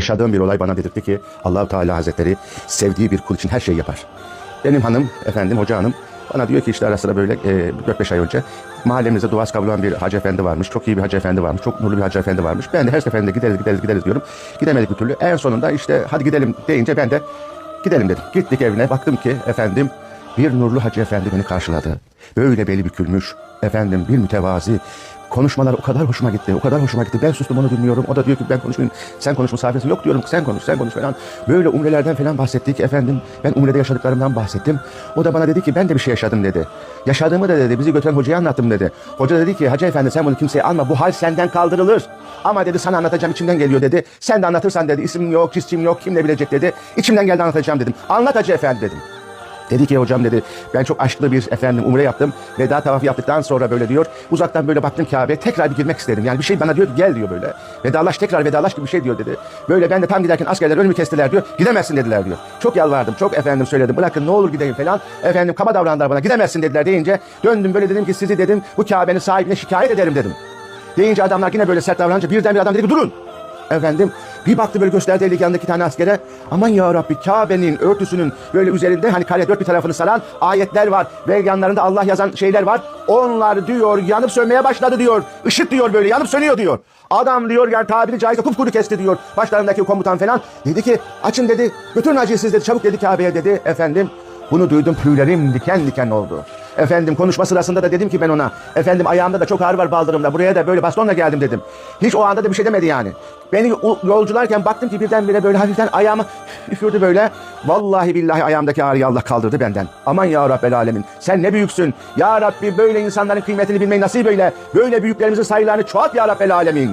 Yaşadığım bir olay bana dedirtti ki Allahu Teala Hazretleri sevdiği bir kul için her şeyi yapar. Benim hanım, efendim hoca hanım bana diyor ki işte ara sıra böyle e, 4-5 ay önce mahallemizde duaz kabul olan bir hacı efendi varmış. Çok iyi bir hacı efendi varmış. Çok nurlu bir hacı efendi varmış. Ben de her seferinde gideriz gideriz gideriz diyorum. Gidemedik bir türlü. En sonunda işte hadi gidelim deyince ben de gidelim dedim. Gittik evine baktım ki efendim bir nurlu hacı efendi beni karşıladı. Böyle beli bükülmüş. Efendim bir mütevazi. Konuşmalar o kadar hoşuma gitti. O kadar hoşuma gitti. Ben sustum onu dinliyorum. O da diyor ki ben konuşmayayım. Sen konuş misafirsin. Yok diyorum sen konuş sen konuş falan. Böyle umrelerden falan bahsettik efendim. Ben umrede yaşadıklarımdan bahsettim. O da bana dedi ki ben de bir şey yaşadım dedi. Yaşadığımı da dedi bizi götüren hocaya anlattım dedi. Hoca dedi ki hacı efendi sen bunu kimseye alma. Bu hal senden kaldırılır. Ama dedi sana anlatacağım içimden geliyor dedi. Sen de anlatırsan dedi isim yok, cisim yok, kim ne bilecek dedi. İçimden geldi anlatacağım dedim. Anlat hacı efendi dedim. Dedi ki hocam dedi ben çok aşklı bir efendim umre yaptım. Veda tavafı yaptıktan sonra böyle diyor. Uzaktan böyle baktım Kabe'ye tekrar bir girmek istedim. Yani bir şey bana diyor gel diyor böyle. Vedalaş tekrar vedalaş gibi bir şey diyor dedi. Böyle ben de tam giderken askerler önümü kestiler diyor. Gidemezsin dediler diyor. Çok yalvardım çok efendim söyledim. Bırakın ne olur gideyim falan. Efendim kaba davrandılar bana gidemezsin dediler deyince döndüm böyle dedim ki sizi dedim bu Kabe'nin sahibine şikayet ederim dedim. Deyince adamlar yine böyle sert davranınca birden bir adam dedi ki durun. Efendim bir baktı böyle gösterdi eli yanındaki tane askere. Aman ya Rabbi Kabe'nin örtüsünün böyle üzerinde hani kare dört bir tarafını saran ayetler var. Ve yanlarında Allah yazan şeyler var. Onlar diyor yanıp sönmeye başladı diyor. Işık diyor böyle yanıp sönüyor diyor. Adam diyor yani tabiri caizse kupkuru kesti diyor. Başlarındaki komutan falan. Dedi ki açın dedi götürün acıyı siz dedi çabuk dedi Kabe'ye dedi. Efendim bunu duydum tüylerim diken diken oldu. Efendim konuşma sırasında da dedim ki ben ona. Efendim ayağımda da çok ağrı var baldırımda. Buraya da böyle bastonla geldim dedim. Hiç o anda da bir şey demedi yani. Beni yolcularken baktım ki birdenbire böyle hafiften ayağımı üfürdü böyle. Vallahi billahi ayağımdaki ağrıyı Allah kaldırdı benden. Aman ya Rabbel alemin. Sen ne büyüksün. Ya Rabbi böyle insanların kıymetini bilmeyi nasip eyle. Böyle büyüklerimizin sayılarını çoğalt ya Rabbel alemin.